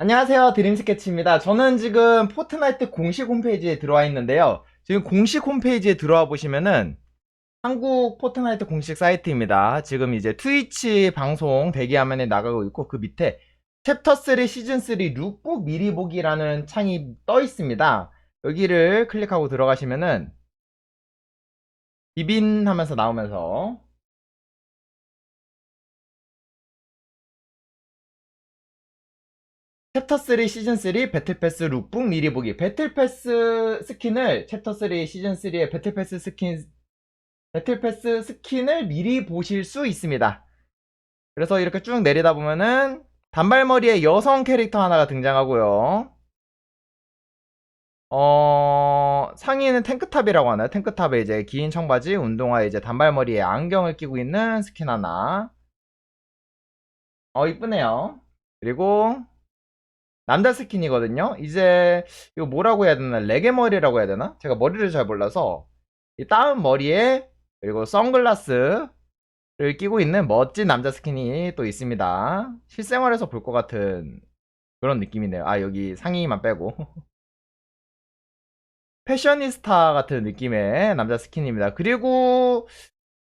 안녕하세요. 드림스케치입니다. 저는 지금 포트나이트 공식 홈페이지에 들어와 있는데요. 지금 공식 홈페이지에 들어와 보시면은 한국 포트나이트 공식 사이트입니다. 지금 이제 트위치 방송 대기 화면에 나가고 있고 그 밑에 챕터 3 시즌 3 룩북 미리 보기라는 창이 떠 있습니다. 여기를 클릭하고 들어가시면은 비빈 하면서 나오면서 챕터 3 시즌 3 배틀패스 룩북 미리 보기 배틀패스 스킨을 챕터 3 시즌 3의 배틀패스 스킨 배틀패스 스킨을 미리 보실 수 있습니다. 그래서 이렇게 쭉 내리다 보면은 단발머리의 여성 캐릭터 하나가 등장하고요. 어, 상의는 탱크탑이라고 하나요? 탱크탑에 이제 긴 청바지, 운동화에 이제 단발머리에 안경을 끼고 있는 스킨 하나. 어, 이쁘네요. 그리고 남자 스킨이거든요. 이제 이거 뭐라고 해야 되나? 레게 머리라고 해야 되나? 제가 머리를 잘 몰라서 이 따은 머리에 그리고 선글라스를 끼고 있는 멋진 남자 스킨이 또 있습니다. 실생활에서 볼 것 같은 그런 느낌이네요. 아 여기 상의만 빼고 패셔니스타 같은 느낌의 남자 스킨입니다. 그리고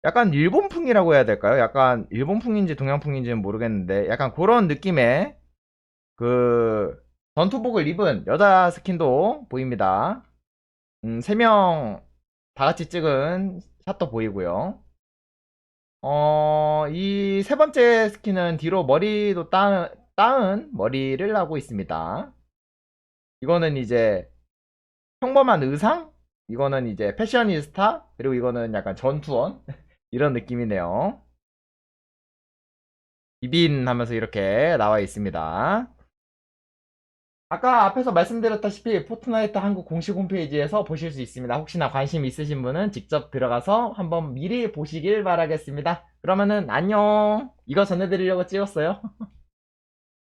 약간 일본풍이라고 해야 될까요? 약간 일본풍인지 동양풍인지는 모르겠는데 약간 그런 느낌의 그 전투복을 입은 여자 스킨도 보입니다. 음, 3명 다 같이 찍은 샷도 보이고요. 어, 이 세 번째 스킨은 뒤로 머리도 따은, 따은 머리를 하고 있습니다. 이거는 이제 평범한 의상? 이거는 이제 패셔니스타? 그리고 이거는 약간 전투원? 이런 느낌이네요. 비빈 하면서 이렇게 나와 있습니다. 아까 앞에서 말씀드렸다시피 포트나이트 한국 공식 홈페이지에서 보실 수 있습니다. 혹시나 관심 있으신 분은 직접 들어가서 한번 미리 보시길 바라겠습니다. 그러면은 안녕. 이거 전해드리려고 찍었어요.